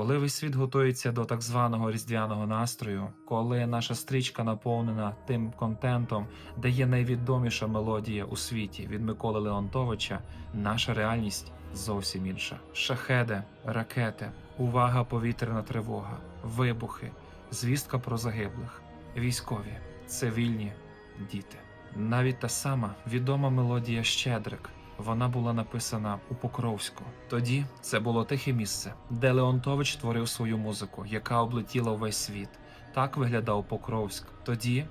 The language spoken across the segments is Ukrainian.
Коли весь світ готується до так званого різдвяного настрою, коли наша стрічка наповнена тим контентом, де є найвідоміша мелодія у світі від Миколи Леонтовича, наша реальність зовсім інша. Шахеди, ракети, увага, повітряна тривога, вибухи, звістка про загиблих, військові, цивільні, діти. Навіть та сама відома мелодія Щедрик. Вона була написана у Покровську. Тоді це було тихе місце, де Леонтович творив свою музику, яка облетіла весь світ. Так виглядав Покровськ тоді,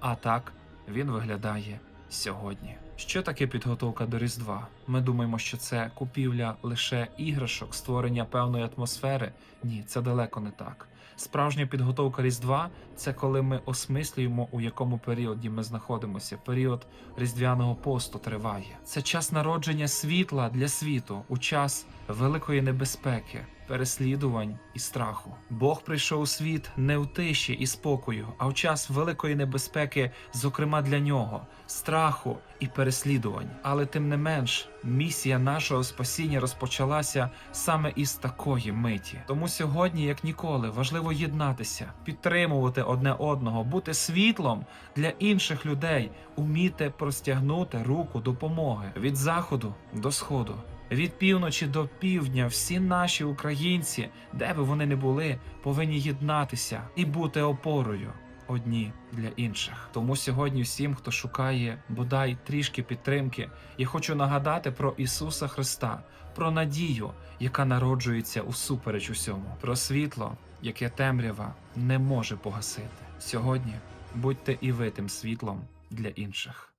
а так він виглядає сьогодні. Що таке підготовка до Різдва? Ми думаємо, що це купівля лише іграшок, створення певної атмосфери. Ні, це далеко не так. Справжня підготовка Різдва це коли ми осмислюємо, у якому періоді ми знаходимося. Період різдвяного посту триває. Це час народження світла для світу у час великої небезпеки, переслідувань і страху. Бог прийшов у світ не в тиші і спокою, а в час великої небезпеки, зокрема для нього, страху і переслідувань. Але тим не менш, місія нашого спасіння розпочалася саме із такої миті. Тому сьогодні, як ніколи, важливо єднатися, підтримувати одне одного, бути світлом для інших людей, уміти простягнути руку допомоги від заходу до сходу. Від півночі до півдня всі наші українці, де би вони не були, повинні єднатися і бути опорою одні для інших. Тому сьогодні всім, хто шукає бодай трішки підтримки, я хочу нагадати про Ісуса Христа, про надію, яка народжується усупереч усьому, про світло, яке темрява не може погасити. Сьогодні будьте і ви тим світлом для інших.